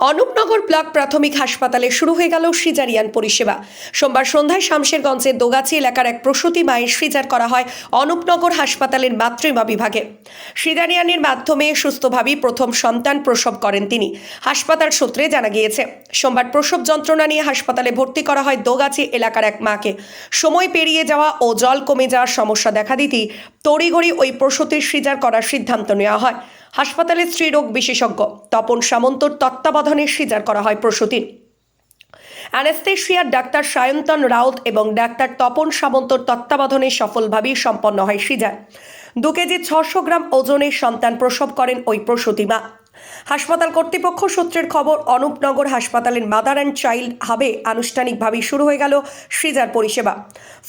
Anupnagar block প্রাথমিক হাসপাতালে শুরু হয়ে গেল সিজারিয়ান পরিষেবা। সোমবার সন্ধ্যায় শামশেরগঞ্জের দোগাছি এলাকার এক প্রসূতি মায়ের সিজার করা হয় অনুপনগর হাসপাতালের মাতৃমা বিভাগে। সিজারিয়ানের মাধ্যমে সুস্থভাবেই প্রথম সন্তান প্রসব করেন তিনি। হাসপাতাল সূত্রে জানা গিয়েছে, সোমবার প্রসব যন্ত্রণা নিয়ে হাসপাতালে ভর্তি করা হয় দোগাছি এলাকার এক মাকে। সময় পেরিয়ে যাওয়া ও জল কমে যাওয়ার সমস্যা দেখা দিতেই তড়িঘড়ি ওই প্রসূতির সিজার করার সিদ্ধান্ত নেওয়া হয়। হাসপাতালের স্ত্রীরোগ বিশেষজ্ঞ। তপন সামন্তর তত্ত্বাবধানে সিজার করা হয় প্রসূতির অ্যানেস্থেশিয়ার ডাক্তার সায়ন্তন রাউত এবং ডাক্তার তপন সামন্তর তত্ত্বাবধানে সফলভাবেই সম্পন্ন হয় সিজার। দু কেজি ছশো গ্রাম ওজনের সন্তান প্রসব করেন ওই প্রসূতি মা। হাসপাতাল কর্তৃপক্ষ সূত্রের খবর অনুপনগর হাসপাতালের মাদার অ্যান্ড চাইল্ড হাবে আনুষ্ঠানিকভাবে শুরু হয়ে গেল সিজার পরিষেবা।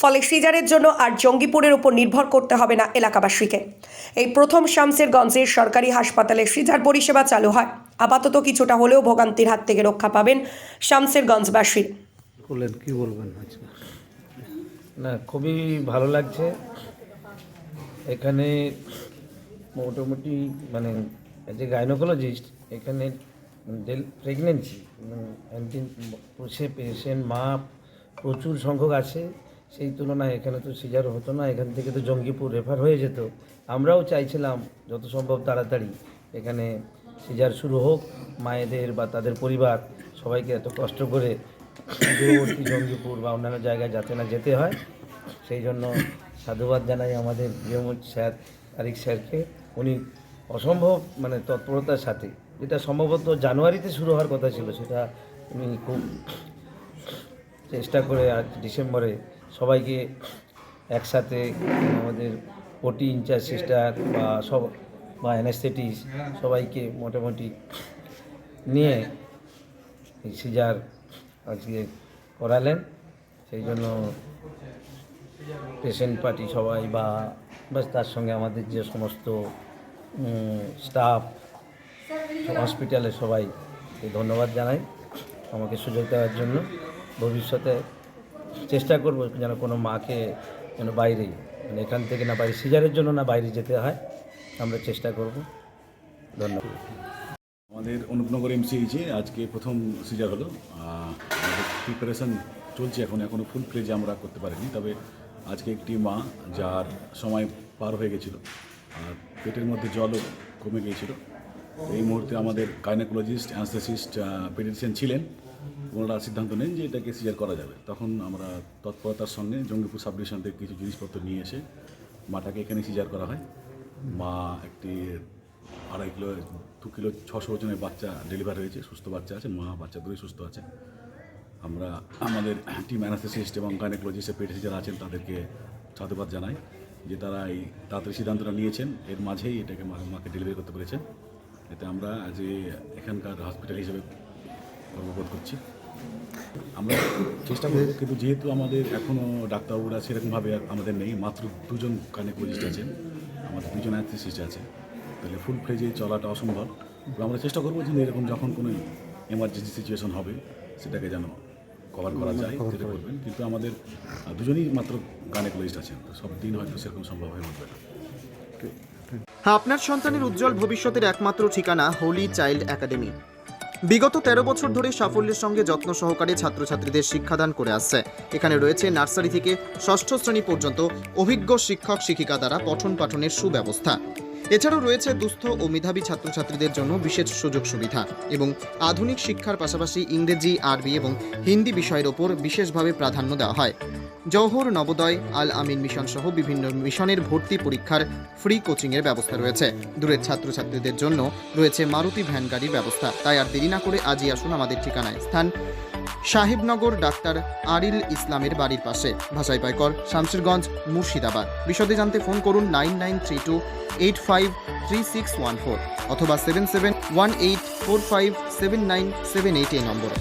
ফলে সিজারের জন্য আর জঙ্গিপুরের উপর নির্ভর করতে হবে না এলাকাবাসীকে। এই প্রথম শামসেরগঞ্জের সরকারি হাসপাতালে সিজার পরিষেবা চালু হয়। আপাতত কিছুটা হলেও ভোগান্তির হাত থেকে রক্ষা পাবেন শামসেরগঞ্জবাসীর। করলেন কি বলবেন না খুবই ভালো লাগছে। এখানে মোটামুটি মানে যে গাইনোকোলজিস্ট এখানে প্রেগনেন্সি সে পেশেন্ট মা প্রচুর সংখ্যক আছে, সেই তুলনায় এখানে তো সিজার হতো না, এখান থেকে তো জঙ্গিপুর রেফার হয়ে যেত। আমরাও চাইছিলাম যত সম্ভব তাড়াতাড়ি এখানে সিজার শুরু হোক, মায়েদের বা তাদের পরিবার সবাইকে এত কষ্ট করে দূরবর্তী জঙ্গিপুর বা অন্যান্য জায়গায় যাতে না যেতে হয়, সেই জন্য সাধুবাদ জানাই আমাদের গৃহমন্ত্রী স্যার, তারিক স্যারকে। উনি অসম্ভব মানে তৎপরতার সাথে। যেটা সম্ভবত জানুয়ারিতে শুরু হওয়ার কথা ছিল, সেটা উনি খুব চেষ্টা করে আজ ডিসেম্বরে সবাইকে একসাথে আমাদের ওটি ইনচার্জ সিস্টার বা সব, বা অ্যানেস্থেটিস সবাইকে মোটামুটি নিয়ে সিজার আজকে করালেন। সেই জন্য পেশেন্ট পার্টি সবাই বা তার সঙ্গে আমাদের যে সমস্ত স্টাফ হসপিটালে সবাই ধন্যবাদ জানাই আমাকে সুযোগ দেওয়ার জন্য। ভবিষ্যতে চেষ্টা করব যেন কোনো মাকে যেন বাইরে মানে এখান থেকে না বাইরে, সিজারের জন্য না বাইরে যেতে হয়। আমরা চেষ্টা করব। ধন্যবাদ। আমাদের অনুপনগর এমসিএইচে আজকে প্রথম সিজার হলো। প্রিপারেশন চলছে এখন এখনও ফুল ফ্লেজে আমরা করতে পারিনি। তবে আজকে একটি মা যার সময় পার হয়ে গেছিল আর পেটের মধ্যে জলও কমে গিয়েছিল। এই মুহূর্তে আমাদের গাইনোকোলজিস্ট অ্যানস্থেসিস্ট পেডিশিয়ান ছিলেন। ওনারা সিদ্ধান্ত নেন যে এটাকে সিজার করা যাবে। তখন আমরা তৎপরতার সঙ্গে জঙ্গিপুর সাব ডিভিশন থেকে কিছু জিনিসপত্র নিয়ে এসে মাটাকে এখানে সিজার করা হয়। মা একটি আড়াই কিলো, দু কিলো, ছশো ওজনের বাচ্চা ডেলিভার হয়েছে। সুস্থ বাচ্চা আছে, মা বাচ্চা দুই সুস্থ আছে। আমরা আমাদের টিম অ্যানাস্থেসিস্ট এবং গাইনোকোলজিস্টের পেটে যারা আছেন তাদেরকে সাধুবাদ জানাই। যে তারা এই তাড়াতাড়ি সিদ্ধান্তটা নিয়েছেন, এর মাঝেই এটাকে মাকে ডেলিভারি করতে পেরেছেন এতে আমরা আজ এখানকার হসপিটাল হিসেবে গর্ববোধ করছি। আমরা চেষ্টা করব, কিন্তু যেহেতু আমাদের এখনও ডাক্তারবাবুরা সেরকমভাবে আমাদের নেই, মাত্র দুজন গাইনোকোলজিস্ট আছেন, আমাদের দুজন অ্যানাস্থেসিস্ট আছে, তাহলে ফুল ফ্লেজে চলাটা অসম্ভব। আমরা চেষ্টা করব যে এরকম যখন কোনো এমার্জেন্সি সিচুয়েশন হবে, সেটাকে যেন কভার করা যায় সেটা করবেন কিন্তু আমাদের দুজনই মাত্র গাইনোকোলজিস্ট আছেন তো সব দিন হয়তো সেরকম সম্ভব হয়ে উঠবে না। আপনার সন্তানের উজ্জ্বল ভবিষ্যতের একমাত্র ঠিকানা হোলি চাইল্ড একাডেমি। বিগত তেরো বছর ধরে সাফল্যের সঙ্গে যত্ন সহকারে ছাত্রছাত্রীদের শিক্ষাদান করে আসছে। এখানে রয়েছে নার্সারি থেকে ষষ্ঠ শ্রেণি পর্যন্ত অভিজ্ঞ শিক্ষক শিক্ষিকা দ্বারা পঠন পাঠনের সুব্যবস্থা। এছাড়াও রয়েছে দুস্থ ও মেধাবী ছাত্রছাত্রীদের জন্য বিশেষ সুযোগ সুবিধা এবং আধুনিক শিক্ষার পাশাপাশি ইংরেজি, আরবি এবং হিন্দি বিষয়ের ওপর বিশেষভাবে প্রাধান্য দেওয়া হয়। জওহর নবোদয়, আল আমিন মিশন সহ বিভিন্ন মিশনের ভর্তি পরীক্ষার ফ্রি কোচিংয়ের ব্যবস্থা রয়েছে। দূরের ছাত্রছাত্রীদের জন্য রয়েছে মারুতি ভ্যান গাড়ির ব্যবস্থা। তাই আর দেরি না করে আজই আসুন আমাদের ঠিকানায়। স্থান সাহেবনগর ডাক্তার আরিল ইসলামের বাড়ির পাশে। ভাষাই পাইকর শামসিরগঞ্জ, মুর্শিদাবাদ। বিশদে জানতে ফোন করুন nine nine three two eight five three six one four অথবা seven seven one eight four five seven nine seven eight এই নম্বরে।